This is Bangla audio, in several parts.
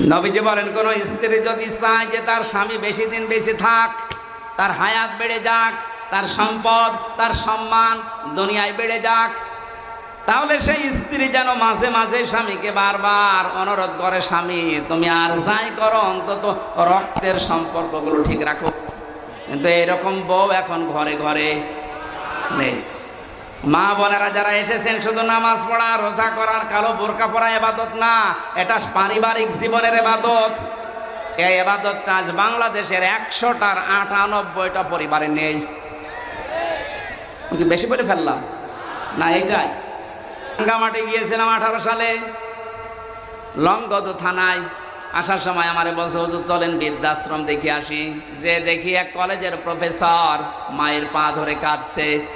নবীজি বলেন, কোন স্ত্রী যদি চায় যে তার স্বামী বেশি দিন বেশি থাক, তার হায়াত বেড়ে যাক, তার সম্পদ, তার সম্মান দুনিয়ায় বেড়ে যাক, তাহলে সেই স্ত্রী যেন মাঝে মাঝে স্বামীকে বারবার অনুরোধ করে, স্বামী, তুমি আর যাই করো, অন্তত রক্তের সম্পর্কগুলো ঠিক রাখো। কিন্তু এরকম বউ এখন ঘরে ঘরে নেই। মা বোনেরা যারা এসেছেন, শুধু নামাজ পড়া, রোজা করার কালো বোরকা পরা এবাদত না, এটা পারিবারিক জীবনের এবাদত। এই এবাদতটা আজ বাংলাদেশের একশোটার আটানব্বইটা পরিবারে নেই। বেশি বলে ফেললাম? না, এটাই। রাঙ্গামাটি গিয়েছিলাম আঠারো সালে। লঙ্গদ থানায় আসার সময় আমারে বলছে, হুজুর, চলেন বৃদ্ধাশ্রম দেখে আসি। যে দেখি এক কলেজের প্রফেসর মায়ের পা ধরে কাঁদছে।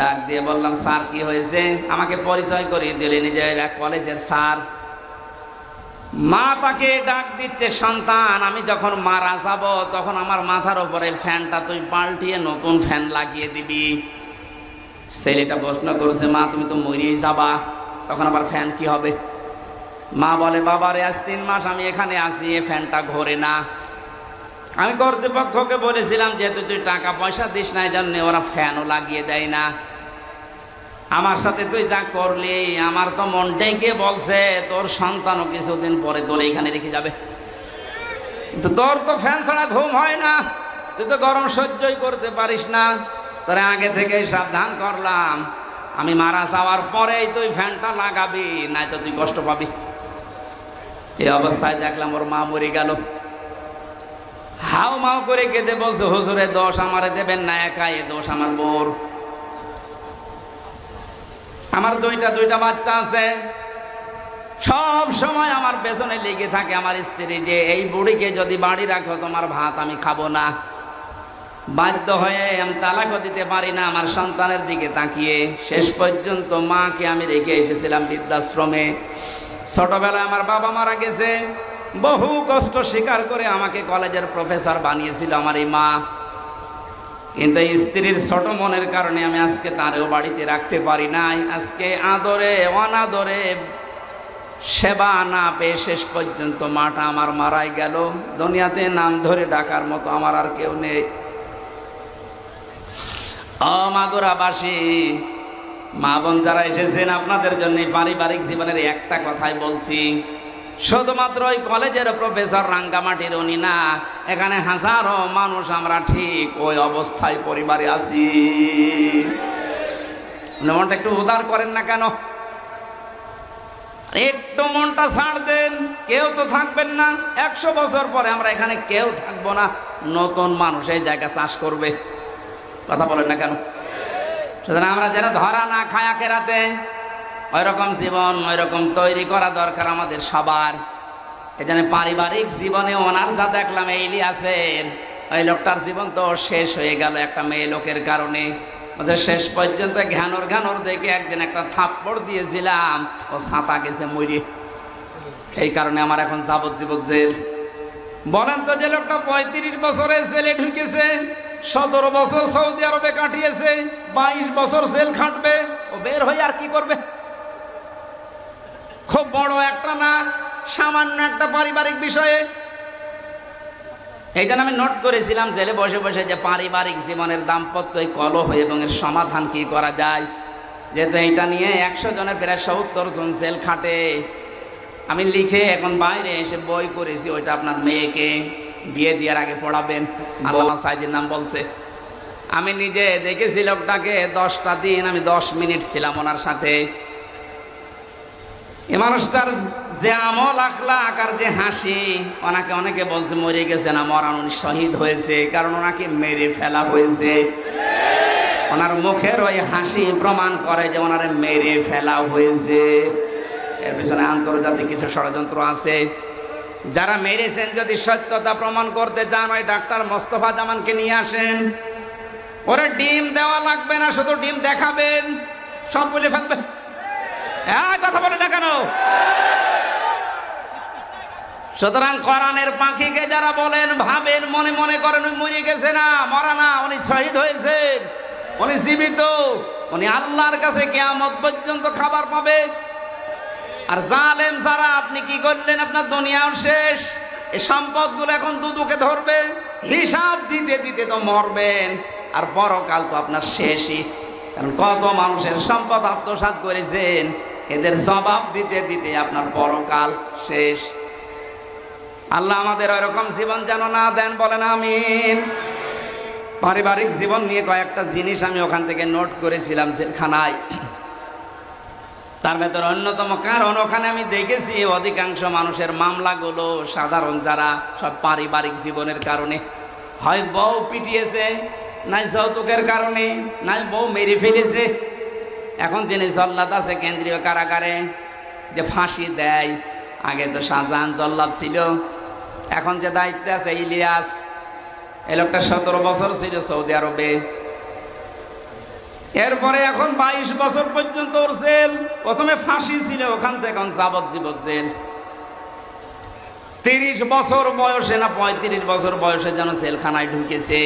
ডাক দিয়ে বললাম, স্যার, কি হয়েছে? আমাকে পরিচয় করিয়ে দিলেন যে কলেজের স্যার। মা তাকে ডাক দিচ্ছে, সন্তান, আমি যখন মারা যাব, তখন আমার মাথার ওপরে ফ্যানটা তুই পাল্টিয়ে নতুন ফ্যান লাগিয়ে দিবি। ছেলেটা প্রশ্ন করছে, মা, তুমি তো মরিয়েই যাবা, তখন আবার ফ্যান কি হবে? মা বলে বাবা রে আজ তিন মাস আমি এখানে আসি এ ফ্যানটা ঘোরে না। আমি কর্তৃপক্ষকে বলেছিলাম, যেহেতু তুই টাকা পয়সা দিস না এই জন্য ওরা ফ্যানও লাগিয়ে দেয় না। আমার সাথে তুই যা করলি, আমার তো মনটাই কে বলছে, তোর সন্তানও কিছুদিন পরে তোর এখানে রেখে যাবে। কিন্তু তোর তো ফ্যান ছাড়া ঘুম হয় না, তুই তো গরম সহ্যই করতে পারিস না। তোরে আগে থেকেই সাবধান করলাম, আমি মারা যাওয়ার পরেই তুই ফ্যানটা লাগাবি নাই তো তুই কষ্ট পাবি। এই অবস্থায় দেখলাম ওর মা মরে গেল। হাও মাও করে কেঁদে বলছে, হুজুরে, দোষ আমারে দেবেন না একা এ দোষ আমার বোর। আমার দুইটা দুইটা বাচ্চা আছে। সব সময় আমার পেছনে লেগে থাকে আমার স্ত্রী যে, এই বুড়িকে যদি বাড়ি রাখো, তোমার ভাত আমি খাব না। বাধ্য হয়ে আমি তালাকও দিতে পারি না, আমার সন্তানের দিকে তাকিয়ে। শেষ পর্যন্ত মাকে আমি রেখে এসেছিলাম বৃদ্ধাশ্রমে। ছোটবেলায় আমার বাবা মারা গেছে। বহু কষ্ট স্বীকার করে আমাকে কলেজের প্রফেসর বানিয়েছিল আমার এই মা। কিন্তু স্ত্রীর ছোট মনের কারণে আমি আজকে তারেও বাড়িতে রাখতে পারি নাই। আজকে আদরে, অনাদরে সেবা না পেয়ে শেষ পর্যন্ত মাটা আমার মারাই গেল। দুনিয়াতে নাম ধরে ডাকার মতো আমার আর কেউ নেই। অমাদুরাবাসী মা বোন যারা এসেছেন, আপনাদের জন্য পারিবারিক জীবনের একটা কথাই বলছি। শুধুমাত্র ওই কলেজের প্রফেসর রাঙ্গামাটির উনি না, এখানে হাজারো মানুষ আমরা ঠিক ওই অবস্থায় পরিবারে আছি। মনটা একটু উদার করেন না কেন? একটু মনটা ছাড় দেন, কেউ তো থাকবেন না। একশো বছর পরে আমরা এখানে কেউ থাকব না, নতুন মানুষ এই জায়গা চাষ করবে। কথা বলেন না কেন? সুতরাং আমরা যেন ধরা না খায়া খেরাতে ওই রকম জীবন ওই রকম তৈরি করা দরকার আমাদের সবার। এখানে পারিবারিক জীবনে ওনার যা দেখলাম এই ইলিয়াসের ওই লোকটার জীবন তো শেষ হয়ে গেল একটা মেয়ে লোকের কারণে। ওদের শেষ পর্যন্ত ঘ্যানর ঘ্যানর দেখে একদিন একটা থাপ্পড় দিয়েছিলাম। ও ছাতা গেছে মরিয়ে এই কারণে আমার এখন যাবজ্জীবক জেল। বলেন তো যে লোকটা পঁয়ত্রিশ বছরে জেলে ঢুকেছে, সতেরো বছর সৌদি আরবে কাটিয়েছে, বাইশ বছর জেল খাটবে, ও বের হয়ে আর কি করবে? খুব বড় একটা না, সামান্য একটা পারিবারিক বিষয়ে। এইটা আমি নোট করেছিলাম, জেলে বসে বসে যে পারিবারিক জীবনের দাম্পত্য এই কলহ এবং এর সমাধান কি করা যায়। যেহেতু এইটা নিয়ে একশো জনের প্রায় সত্তর জন জেল খাটে। আমি লিখে এখন বাইরে এসে বই করেছি, ওইটা আপনার মেয়েকে বিয়ে দেওয়ার আগে পড়াবেন। আল্লামা সাইদের নাম বলছে। আমি নিজে দেখেছি লোকটাকে দশটা দিন, আমি দশ মিনিট ছিলাম ওনার সাথে। এ মানুষটার যে আমল আখলাক আর যে হাসি, ওনাকে অনেকে বলছে মরে গেছে না মরান উনি শহীদ হয়েছে, কারণ ওনাকে মেরে ফেলা হয়েছে। ওনার মুখের ওই হাসি প্রমাণ করে যে ওনারে মেরে ফেলা হয়েছে। এর পিছনে আন্তর্জাতিক কিছু ষড়যন্ত্র আছে। যারা মেরেছেন, যদি সত্যতা প্রমাণ করতে চান, ওই ডাক্তার মোস্তফা জামানকে নিয়ে আসেন। ওরা ডিম দেওয়া লাগবে না, শুধু ডিম দেখাবেন, সব বলে ফেলবেন। হ্যাঁ সুতরাং কোরআনের পাখিকে যারা বলেন, ভাবেন, মনে মনে করেন, উনি মরে গেছে না, মরা না, উনি শহীদ হয়েছেন, উনি জীবিত, উনি আল্লাহর কাছে কেয়ামত পর্যন্ত খাবার পাবে। আর জালেম যারা, আপনি কি করলেন? আপনার দুনিয়াও শেষ, এই সম্পদগুলো এখন দুদুকে ধরবে, হিসাব দিতে দিতে তো মরবেন, আর পরকাল তো আপনার শেষই। কারণ কত মানুষের সম্পদ আত্মসাৎ করেছেন এদের জবাব দিতে দিতে আপনার পরকাল শেষ। আল্লাহ আমাদের ওইরকম জীবন যেন না দেন, বলেন আমিন। পারিবারিক জীবন নিয়ে কয়েকটা জিনিস আমি ওখান থেকে নোট করেছিলাম জেলখানায়। তার ভেতর অন্যতম কারণ, ওখানে আমি দেখেছি অধিকাংশ মানুষের মামলাগুলো সাধারণ যারা সব পারিবারিক জীবনের কারণে। হয় বউ পিটিয়েছে, নাই যৌতুকের কারণে, নাই বউ মেরে ফেলেছে। এখন যিনি জল্লাদ আছে, কেন্দ্রীয় কারাগারে যে ফাঁসি দেয়, আগে তো শাহজাহান জল্লাদ ছিল, এখন যে দায়িত্বে আছে ইলিয়াস, এ লোকটা সতেরো বছর ছিল সৌদি আরবে। এরপরে এখন বাইশ বছর পর্যন্ত ওর জেল, প্রথমে ফাঁসি ছিল, ওখান থেকে এখন যাবজ্জীবন জেল। তিরিশ বছর বয়সে না পঁয়ত্রিশ বছর বয়সে যেন জেলখানায় ঢুকেছে।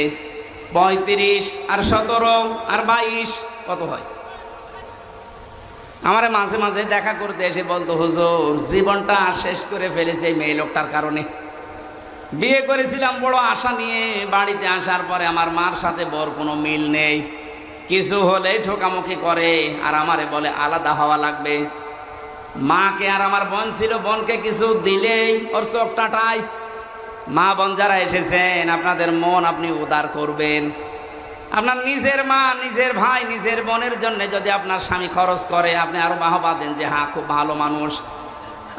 পঁয়ত্রিশ আর সতেরো আর বাইশ, কত হয়? আমারে মাঝে মাঝে দেখা করতে এসে বলতো, হুজুর, জীবনটা শেষ করে ফেলেছে এই মেয়ে লোকটার কারণে। বিয়ে করেছিলাম বড় আশা নিয়ে, বাড়িতে আসার পরে আমার মার সাথে বর কোনো মিল নেই। কিছু হলেই ঠোকামুখি করে আর আমারে বলে, আলাদা হওয়া লাগবে। মাকে আর আমার বোন ছিল, বোনকে কিছু দিলেই ওর চোখ টাটায়। মা বোন যারা এসেছেন, আপনাদের মন আপনি উদার করবেন। আপনার নিজের মা, নিজের ভাই, নিজের বোনের জন্য যদি আপনার স্বামী খরচ করে, আপনি আরও বাহবা দেন যে হ্যাঁ খুব ভালো মানুষ।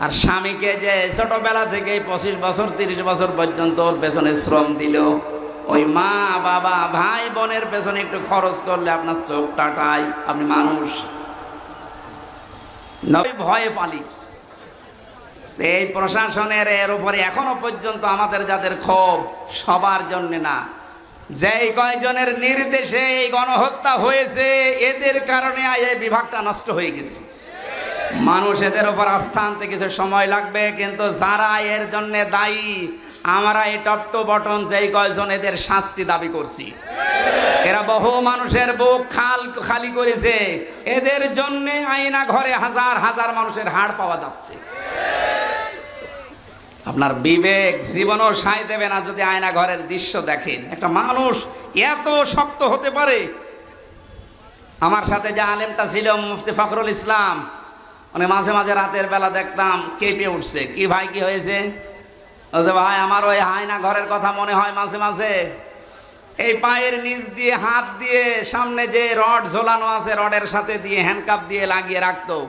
আর স্বামীকে যে ছোটবেলা থেকে পঁচিশ বছর, তিরিশ বছর পর্যন্ত ওর পেছনে শ্রম দিল, ওই মা, বাবা, ভাই, বোনের পেছনে একটু খরচ করলে আপনার চোখ টাটায়, আপনি মানুষ। ভয়ে পালিস এই প্রশাসনের এর উপরে এখনও পর্যন্ত আমাদের যাদের ক্ষোভ সবার জন্য না। যেই কয়জনের নির্দেশে এই গণহত্যা হয়েছে, এদের কারণে এই বিভাগটা নষ্ট হয়ে গেছে। মানুষ এদের ওপর আস্থা আনতে কিছু সময় লাগবে, কিন্তু যারা এর জন্য দায়ী, আমরা এই টপটো বটন যেই কয়জন এদের শাস্তি দাবি করছি। এরা বহু মানুষের বুক খাল খালি করেছে, এদের জন্য আয়না ঘরে হাজার হাজার মানুষের হাড় পাওয়া যাচ্ছে। আপনার বিবেক জীবনও সাই দেবে না যদি আয়না ঘরের দৃশ্য দেখেন। একটা মানুষ এত শক্ত হতে পারে। আমার সাথে যে আলেমটা ছিল, মুফতি ফখরুল ইসলাম মানে মাঝে মাঝে রাতের বেলা দেখতাম কেঁপে উঠছে। কি ভাই, কি হয়েছে? বলছে ভাই, আমার ওই আয়না ঘরের কথা মনে হয় মাঝে মাঝে। এই পায়ের নিচ দিয়ে, হাত দিয়ে, সামনে যে রড ঝোলানো আছে, রডের সাথে দিয়ে হ্যান্ডকাপ দিয়ে লাগিয়ে রাখতো।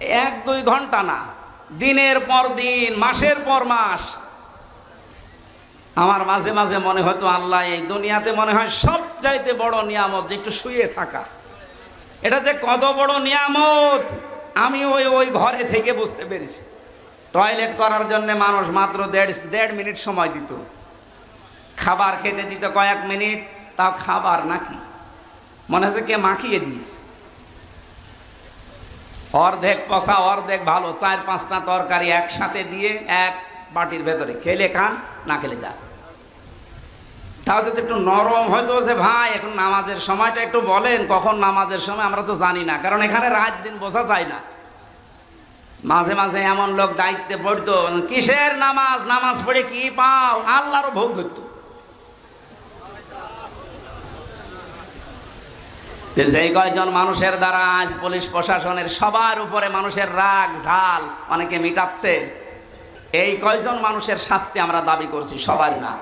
এক দুই ঘণ্টা না। দিনের পর দিন, মাসের পর মাস। আমার মাঝে মাঝে মনে হতো আল্লাহ, এই দুনিয়াতে মনে হয় সব চাইতে বড় নিয়ামত যে একটু শুয়ে থাকা। এটা যে কত বড় নিয়ামত, আমি ওই ওই ঘরে থেকে বুঝতে পেরেছি। টয়লেট করার জন্য মানুষ মাত্র দেড় দেড় মিনিট সময় দিত। খাবার খেতে দিত কয়েক মিনিট, তাও খাবার নাকি? মনে হচ্ছে কে মাখিয়ে দিয়েছে। অর্ধেক পচা অর্ধেক ভালো। চার, পাঁচটা তরকারি একসাথে দিয়ে এক বাটির ভেতরে খেলে খান, না খেলে যা তাও যদি একটু নরম হয়তো যে ভাই, এখন নামাজের সময়টা একটু বলেন, কখন নামাজের সময় আমরা তো জানি না, কারণ এখানে রাত দিন বোঝা যায় না। মাঝে মাঝে এমন লোক দায়িত্বে পড়তো, কিসের নামাজ নামাজ পড়ে কি পাও? আল্লাহরও ভোগ ধরতো। যেই কয়জন মানুষের দ্বারা আজ পুলিশ প্রশাসনের সবার উপরে মানুষের রাগ, ঝাল অনেকে মিটাচ্ছে, এই কয়জন মানুষের শাস্তি আমরা দাবি করছি? সবার না।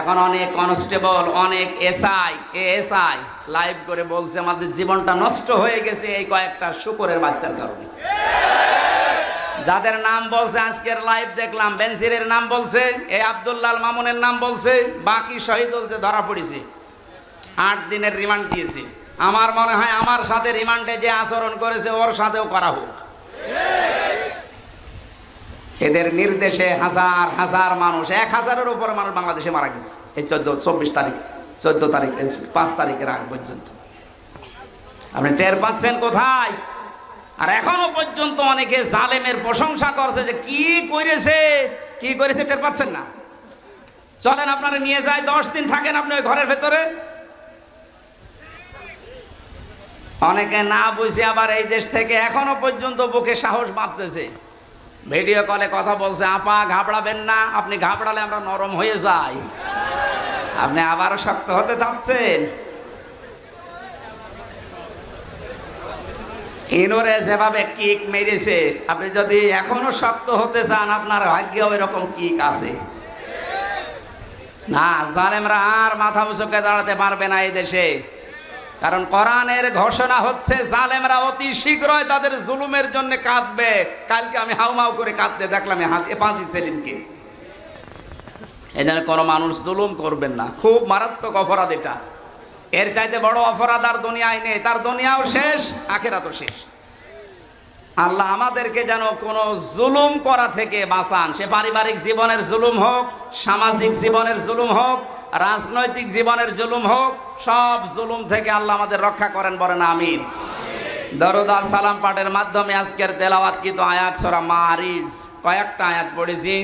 এখন অনেক কনস্টেবল, অনেক এসআই, এএসআই লাইভ করে বলছে, আমাদের জীবনটা নষ্ট হয়ে গেছে এই কয়েকটা শুকরের বাচ্চার কারণে। যাদের নাম বলছে, আজকের লাইভ দেখলাম, বেনজিরের নাম বলছে এই আবদুল্লাল মামুনের নাম বলছে, বাকি শহীদ বলছে, ধরা পড়েছে। আট দিনের রিমান্ড দিয়েছে। আমার মনে হয় আমার সাথে রিমান্ডে যে আচরণ করেছে, ওর সাথেও করা হোক। এদের নির্দেশে হাজার হাজার মানুষ, এক হাজারের উপর মানুষ বাংলাদেশে মারা গেছে এই চোদ্দ, চব্বিশ তারিখ, চোদ্দ তারিখ পাঁচ তারিখের আগ পর্যন্ত। আপনি টের পাচ্ছেন কোথায়? আর এখনও পর্যন্ত অনেকে জালেমের প্রশংসা করছে যে কি করেছে? কি করেছে টের পাচ্ছেন না? চলেন আপনারা নিয়ে যায় দশ দিন থাকেন আপনি ওই ঘরের ভেতরে। অনেকে না বুঝে আবার এই দেশ থেকে এখনও পর্যন্ত বুকে সাহস বাঁধতেছে। ভিডিও কলে কথা বলছে, আপা, ঘাবড়াবেন না, আপনি ঘাবড়ালে আমরা নরম হয়ে যাই। আপনি আবারও শক্ত হতে চাচ্ছেন ইনোরে যেভাবে কিক মেরেছে, আপনি যদি এখনও শক্ত হতে চান, আপনার ভাগ্যে এরকম কিক আছে। না, জালেমরা আর মাথা উঁচুকে দাঁড়াতে পারবে না এই দেশে। কারণ কোরআনের ঘোষণা হচ্ছে, জালেমরা অতি শীঘ্রই তাদের জুলুমের জন্য কাঁদবে। কালকে আমি হাউমাউ করে কাঁদতে দেখলাম এ পাঁচি সেলিমকে। জন্য কোনো মানুষ জুলুম করবেন না। খুব মারাত্মক অপরাধ এটা। এর চাইতে বড় অপরাধ আর দুনিয়ায় নেই। তার দুনিয়াও শেষ, আখেরাতও শেষ। আল্লাহ আমাদেরকে যেন কোনো জুলুম করা থেকে বাঁচান। সে পারিবারিক জীবনের জুলুম হোক, সামাজিক জীবনের জুলুম হোক, রাজনৈতিক জীবনের জুলুম হোক, সব জুলুম থেকে আল্লাহ আমাদের রক্ষা করেন বলেন আমিন। দরুদা সালাম পাঠের মাধ্যমে আজকের তেলাওয়াত কিন্তু আয়াত সরা মারিজ। কয়েকটা আয়াত পড়েছি।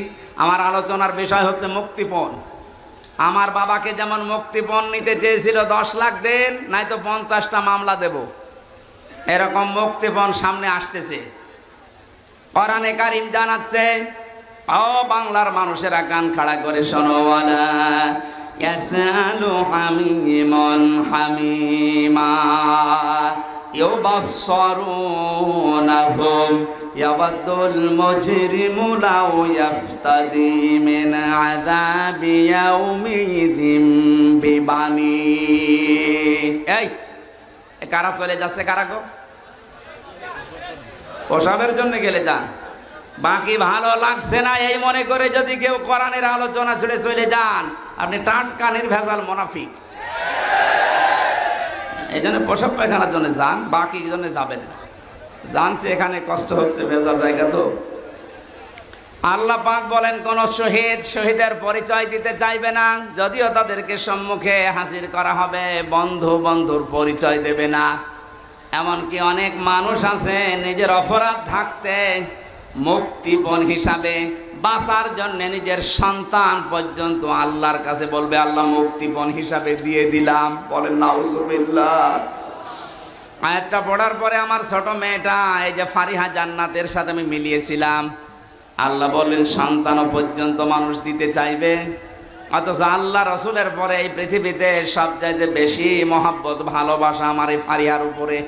আমার আলোচনার বিষয় হচ্ছে মুক্তিপণ। আমার বাবাকে যেমন মুক্তিপণ নিতে চেয়েছিল দশ লাখ দেন, নাই তো পঞ্চাশটা মামলা দেব। এরকম মুক্তিপণ সামনে আসতেছে কোরআনে কারিম জানাচ্ছে ও বাংলার মানুষেরা কান খাড়া করে শোনোয়ালা ইয়াসালু হামিমন হামিমা يبصرونهم يود المجرم لو يفتدي من عذاب يومئذ ببنيه এই এ কারা চলে যাচ্ছে কারা গো? প্রসাবের জন্য গেলে যান। বাকি ভালো লাগছে না এই মনে করে যদি কেউ কোরআনের আলোচনা ছুড়ে চলে যান, আপনি টাটকা, নির্ভেজাল মোনাফিক। এই জন্য প্রসব পায়খানার জন্য যান, বাকি জন্য যাবেন না। জানছে এখানে, কষ্ট হচ্ছে ভেজা জায়গা তো। আল্লাহ পাক বলেন, কোন শহীদ শহীদের পরিচয় দিতে চাইবে না। যদিও তাদেরকে সম্মুখে হাজির করা হবে, বন্ধু বন্ধুর পরিচয় দেবে না। এমনকি অনেক মানুষ আছে, নিজের অপরাধ ঢাকতে মুক্তিপণ হিসাবে বাঁচার জন্য নিজের সন্তান পর্যন্ত আল্লাহর কাছে বলবে, আল্লাহ মুক্তিপণ হিসাবে দিয়ে দিলাম। বলেন, নাউজুবিল্লাহ। আয়াতটা পড়ার পরে আমার ছোট মেয়েটা, এই যে ফারিহা জান্নাতের সাথে আমি মিলিয়েছিলাম। আল্লাহ বললেন সন্তানও পর্যন্ত মানুষ দিতে চাইবে। অথচ আল্লাহ রসুলের পরে এই পৃথিবীতে সব চাইতে বেশি মহাব্বত, ভালোবাসা আমার এই ফারিয়ার উপরে।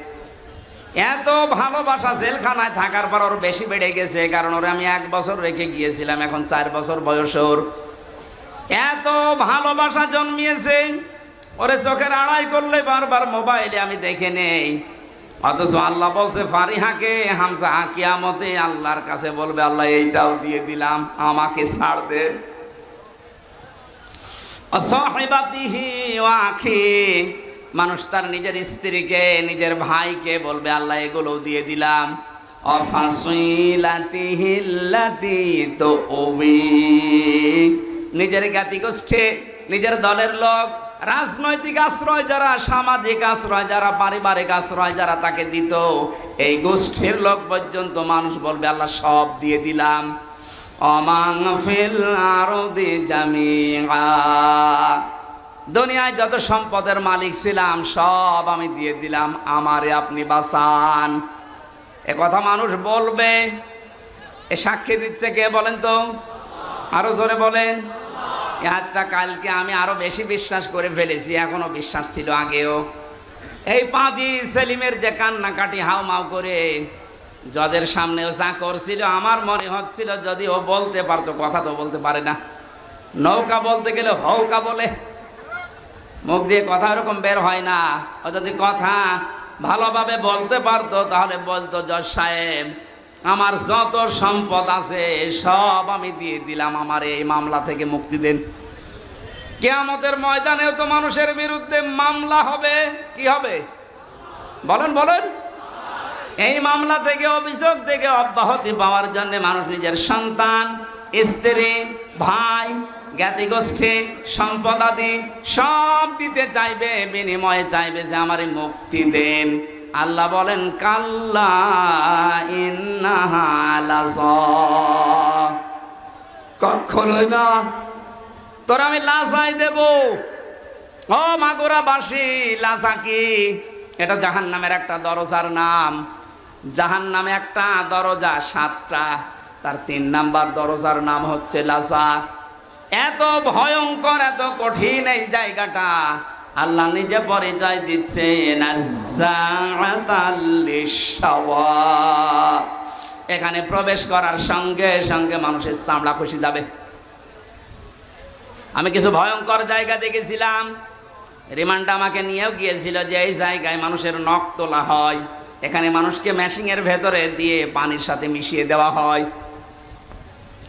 এত ভালোবাসা জেলখানায় থাকার পর ওর বেশি বেড়ে গেছে, কারণ ওরে আমি এক বছর রেখে গিয়েছিলাম, এখন চার বছর বয়স ওর। এত ভালোবাসা জন্মিয়েছে, ওরে চোখের আড়াই করলে বারবার মোবাইলে আমি দেখে নেই। অথচ আল্লাহ বলছে, ফারিহাকে হামসা কিয়ামতে আল্লাহর কাছে বলবে, আল্লাহ এইটাও দিয়ে দিলাম, আমাকে ছাড় দে। অসহিবাতিহি আখি, মানুষ তার নিজের স্ত্রীকে, নিজের ভাইকে বলবে, আল্লাহ এগুলো দিয়ে দিলাম। নিজের জ্ঞাতি গোষ্ঠী নিজের দলের লোক রাজনৈতিক আশ্রয় যারা, সামাজিক আশ্রয় যারা, পারিবারিক আশ্রয় যারা তাকে দিত, এই গোষ্ঠীর লোক পর্যন্ত মানুষ বলবে, আল্লাহ, সব দিয়ে দিলাম। অমাং ফিল জামিআ। দুনিয়ায় যত সম্পদের মালিক ছিলাম, সব আমি দিয়ে দিলাম, আমারে আপনি বাঁচান। এ কথা মানুষ বলবে। এ সাক্ষী দিচ্ছে কে বলেন তো? আরও জোরে বলেন। এ হাতটা কালকে আমি আরও বেশি বিশ্বাস করে ফেলেছি, এখনও বিশ্বাস ছিল আগেও। এই পাঁচই সেলিমের যে কান্নাকাটি হাউ মাউ করে জজের সামনেও যা করছিল, আমার মনে হচ্ছিল যদি ও বলতে পারতো, কথা তো বলতে পারে না। নৌকা বলতে গেলে হৌকা বলে। মুখ দিয়ে কথা এরকম বের হয় না। ও যদি কথা ভালোভাবে বলতে পারতো, তাহলে বলতো জজ সাহেব আমার যত সম্পদ আছে, সব আমি দিয়ে দিলাম আমার এই মামলা থেকে মুক্তি দেন। কেয়ামতের ময়দানেও তো মানুষের বিরুদ্ধে মামলা হবে, কি হবে? বলেন বলেন। এই মামলা থেকে, অভিযোগ থেকে অব্যাহতি পাওয়ার জন্য মানুষ নিজের সন্তান, স্ত্রী, ভাই জ্ঞাতি গোষ্ঠী সম্পদাদি সব দিতে চাইবে, বিনিময়ে চাইবে যে আমার মুক্তি দেন। আল্লাহ বলেন, কাল্লা কখনোই না। তোর আমি লাসাই দেব। ও মাগুরা বাসি লাসা কি? এটা জাহান নামের একটা দরজার নাম। জাহান নামে একটা দরজা, সাতটা। তার তিন নাম্বার দরজার নাম হচ্ছে লাজা। এত ভয়ঙ্কর, এত কঠিন এই জায়গাটা। আল্লাহ নিজে পরিচয় দিচ্ছে। এখানে প্রবেশ করার সঙ্গে সঙ্গে মানুষের চামড়া খুশি যাবে। আমি কিছু ভয়ঙ্কর জায়গা দেখেছিলাম। রিমান্ড আমাকে নিয়েও গিয়েছিল যে এই জায়গায় মানুষের নখ তোলা হয়। এখানে মানুষকে মেশিংয়ের ভেতরে দিয়ে পানির সাথে মিশিয়ে দেওয়া হয়।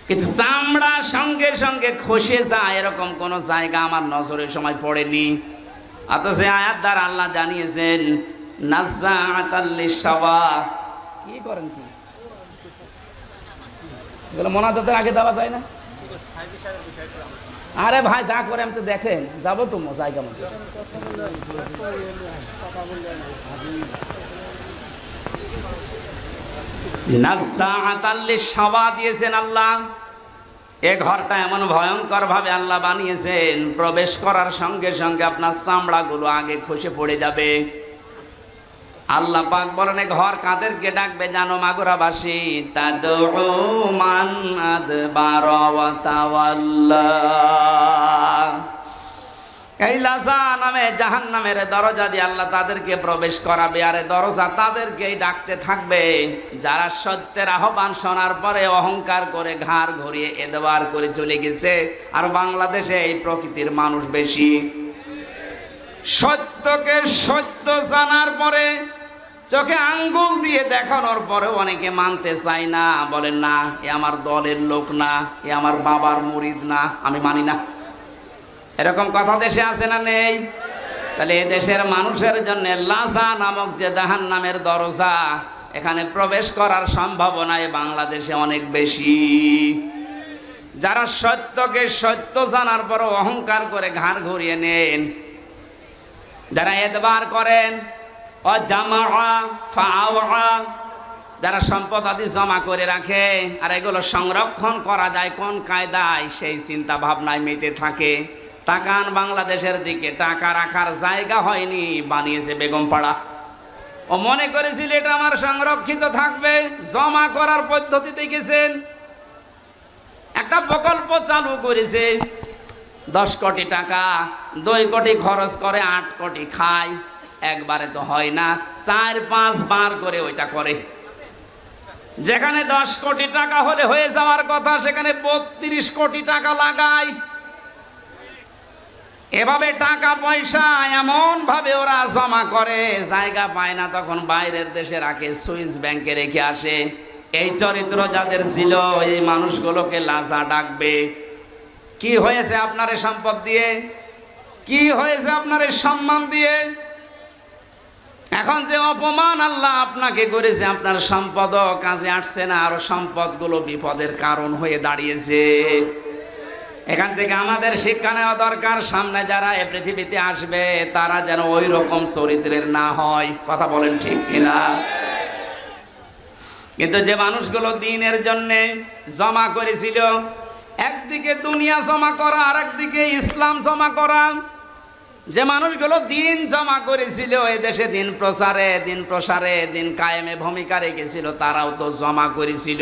কিন্তু চামড়া সঙ্গে সঙ্গে খসে যায়, এরকম কোন জায়গা আমার নজরের সময় পড়েনি। অথচ আয়াত দ্বারা আল্লাহ জানিয়েছেন দেওয়া যায় না? আরে ভাই আমি তো দেখেন, যাব তো জায়গা মতো। দিয়েছেন আল্লাহ। এ ঘরটা এমন ভয়ঙ্কর ভাবে আল্লাহ বানিয়েছেন, প্রবেশ করার সঙ্গে সঙ্গে আপনার চামড়াগুলো আগে খসে পড়ে যাবে। আল্লাহ পাক বলেন ঘর কাদেরকে ডাকবে জানো মাগুরাবাসী? মান তাওয়াল্লা। এই লাজা নামে জাহান নামের দরজা দিয়ে আল্লাহ তাদেরকে প্রবেশ করাবে, আর দরজা তাদেরকেই ডাকতে থাকবে। যারা সত্যের আহ্বান শোনার পরে অহংকার করে ঘাড় ঘুরিয়ে এদবার করে চলে গেছে, আর বাংলাদেশে এই প্রকৃতির মানুষ বেশি। সত্যকে সত্য জানার পরে চোখে আঙ্গুল দিয়ে দেখানোর পরে অনেকে মানতে চায় না, বলেন না, এ আমার দলের লোক না, এ আমার বাবার মুরিদ না, আমি মানি না। এরকম কথা দেশে আছে না নেই? তাহলে এ দেশের মানুষের জন্য লাসা নামক যে জাহান নামের দরজা, এখানে প্রবেশ করার সম্ভাবনা এ বাংলাদেশে অনেক বেশি। যারা সত্যকে সত্য জানার পর অহংকার করে ঘাড় ঘুরিয়ে নেন, যারা এতবার করেন যারা সম্পদ আদি জমা করে রাখে, আর এগুলো সংরক্ষণ করা যায় কোন কায়দায়, সেই চিন্তা ভাবনায় মেতে থাকে। তাকান বাংলাদেশের দিকে, টাকা রাখার জায়গা হয়নি বানিয়েছে বেগম পাড়া ও মনে করেছিল এটা আমার সংরক্ষিত থাকবে, জমা করার পদ্ধতি দেখেছেন। একটা প্রকল্প চালু করেছে, দশ কোটি টাকা, দুই কোটি খরচ করে আট কোটি খায়, একবারে তো হয় না, চার পাঁচ বার করে ওইটা করে। যেখানে দশ কোটি টাকা হলে হয়ে যাওয়ার কথা, সেখানে বত্রিশ কোটি টাকা লাগায় এভাবে টাকা পয়সা এমন ভাবে ওরা জমা করে, জায়গা পায় না, তখন বাইরের দেশে রাখে, সুইস ব্যাংকে রেখে আসে। এই চরিত্র যাদের ছিল, এই মানুষগুলোকে লাজা ডাকবে। কি হয়েছে আপনার সম্পদ দিয়ে? কি হয়েছে আপনার সম্মান দিয়ে? এখন যে অপমান আল্লাহ আপনাকে করেছে, আপনার সম্পদ কাজে আসছে না, আর সম্পদগুলো বিপদের কারণ হয়ে দাঁড়িয়েছে। এখান থেকে আমাদের শিক্ষা নেওয়া দরকার। সামনে যারা এ পৃথিবীতে আসবে, তারা যেন ওই রকম চরিত্রের না হয়। কথা বলেন ঠিক কিনা? কিন্তু যে মানুষগুলো দিনের জন্য জমা করেছিল, একদিকে দুনিয়া জমা করা আর একদিকে ইসলাম জমা করা, যে মানুষগুলো দিন জমা করেছিল এই দেশে দিন প্রচারে, দিন প্রসারে, দিন কায়েমে ভূমিকা রেখেছিল, তারাও তো জমা করেছিল।